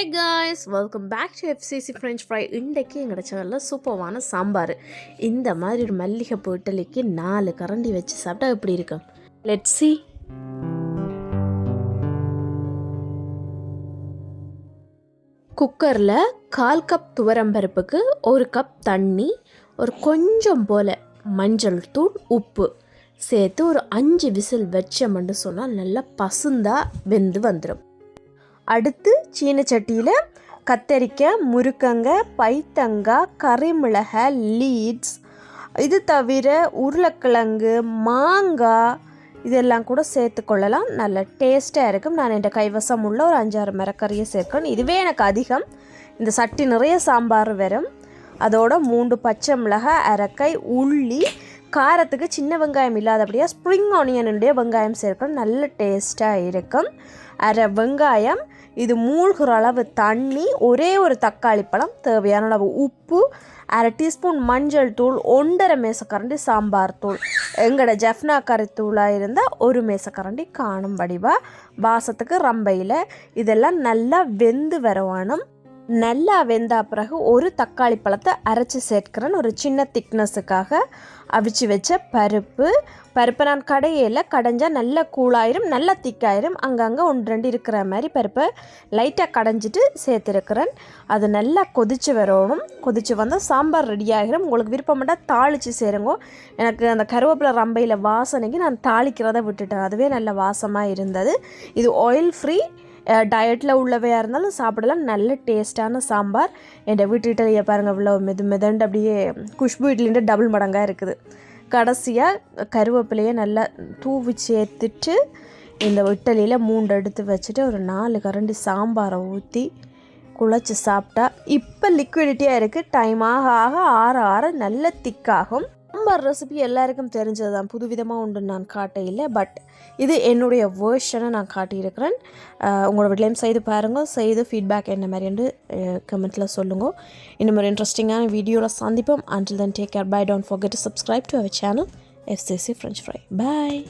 Hey guys welcome back to FCC French fry இன்றைக்கு எங்களோட சேனலில் சூப்பர்வான சாம்பார். இந்த மாதிரி ஒரு மல்லிகைப்பூ இட்லிக்கு நாலு கரண்டி வச்சு சாப்பிட்டா எப்படி இருக்கும்? லெட் சி குக்கரில் கால் கப் துவரம்பருப்புக்கு ஒரு கப் தண்ணி ஒரு கொஞ்சம் போல் மஞ்சள் தூள் உப்பு சேர்த்து ஒரு அஞ்சு விசில் வச்சோம்னு சொன்னால் நல்லா பசுந்தாக வெந்து வந்துடும் அடுத்து சீன சட்டியில் கத்தரிக்காய் முருக்கங்க பைத்தங்காய் கறிமிளகாய் லீட்ஸ். இது தவிர உருளைக்கிழங்கு மாங்காய் இதெல்லாம் கூட சேர்த்துக்கொள்ளலாம் நல்ல டேஸ்ட்டாக இருக்கும். நான் என் கைவசம் உள்ள ஒரு அஞ்சாறு மரக்கறியை சேர்க்கணும். இதுவே எனக்கு அதிகம். இந்த சட்டி நிறைய சாம்பார் வரும். அதோட மூன்று பச்சை மிளகாய் அரைக்காய் உள்ளி காரத்துக்கு சின்ன வெங்காயம் இல்லாதபடியாக ஸ்ப்ரிங் ஆனியனுடைய வெங்காயம் சேர்க்கணும். நல்ல டேஸ்ட்டாக இருக்கும். அரை வெங்காயம் இது மூழ்கிற அளவு தண்ணி ஒரே ஒரு தக்காளி பழம் தேவையான அளவு உப்பு அரை டீஸ்பூன் மஞ்சள் தூள் ஒன்றரை மேசக்கரண்டி சாம்பார் தூள். எங்களோட ஜெஃப்னா கறித்தூளாக இருந்தால் ஒரு மேசக்கரண்டி காணும் வடிவாக வாசத்துக்கு ரம்பையில் இதெல்லாம் நல்லா வெந்து வரவானும் நல்லா வெந்த பிறகு ஒரு தக்காளி பழத்தை அரைச்சி சேர்க்கிறேன். ஒரு சின்ன திக்னஸுக்காக அவிச்சு வச்ச பருப்பு. பருப்பை நான் கடையில் கடைஞ்சால் நல்லா கூழாயிரும் நல்லா திக்காயிரும். அங்கங்கே ஒன்று ரெண்டு இருக்கிற மாதிரி பருப்பை லைட்டாக கடைஞ்சிட்டு சேர்த்துருக்குறேன். அது நல்லா கொதித்து வரணும். கொதித்து வந்தால் சாம்பார் ரெடி ஆகிரும் உங்களுக்கு விருப்பப்பட்டா தாளித்து சேருங்க. எனக்கு அந்த கருவேப்பிலை ரம்பையில் வாசனைக்கு நான் தாளிக்கிறத விட்டுட்டேன். அதுவே நல்ல வாசமாக இருந்தது. இது ஆயில் ஃப்ரீ டயட்டில் உள்ளவையாக இருந்தாலும் சாப்பிடலாம். நல்ல டேஸ்ட்டான சாம்பார். என் வீட்டு இட்லியை பாருங்கள் இவ்வளோ மெது மெதண்டு அப்படியே குஷ்பு இட்லின்ற டபுள் மடங்காக இருக்குது. கடைசியாக கருவேப்பிலையை நல்லா தூவி சேர்த்துட்டு இந்த இட்டலியில் மூண்டு எடுத்து வச்சுட்டு ஒரு நாலு கரண்டி சாம்பாரை ஊற்றி குழச்சி சாப்பிட்டா இப்போ லிக்விடிட்டியாக இருக்குது டைம் ஆக ஆக ஆற ஆற நல்ல திக்காகும் சாம்பார் ரெசிபி எல்லாருக்கும் தெரிஞ்சது தான் புதுவிதமாக உண்டு நான் காட்டையில் பட் இது என்னுடைய வேர்ஷனை நான் காட்டியிருக்கிறேன். உங்களோட வீட்லேயும் செய்து பாருங்கள் செய்து ஃபீட்பேக் என்ன மாதிரின்னு கமெண்ட்டில் சொல்லுங்கள் இந்த மாதிரி இன்ட்ரெஸ்டிங்கான வீடியோவில் சந்திப்போம். Until then take care bye don't forget to subscribe to our channel FCC French fry bye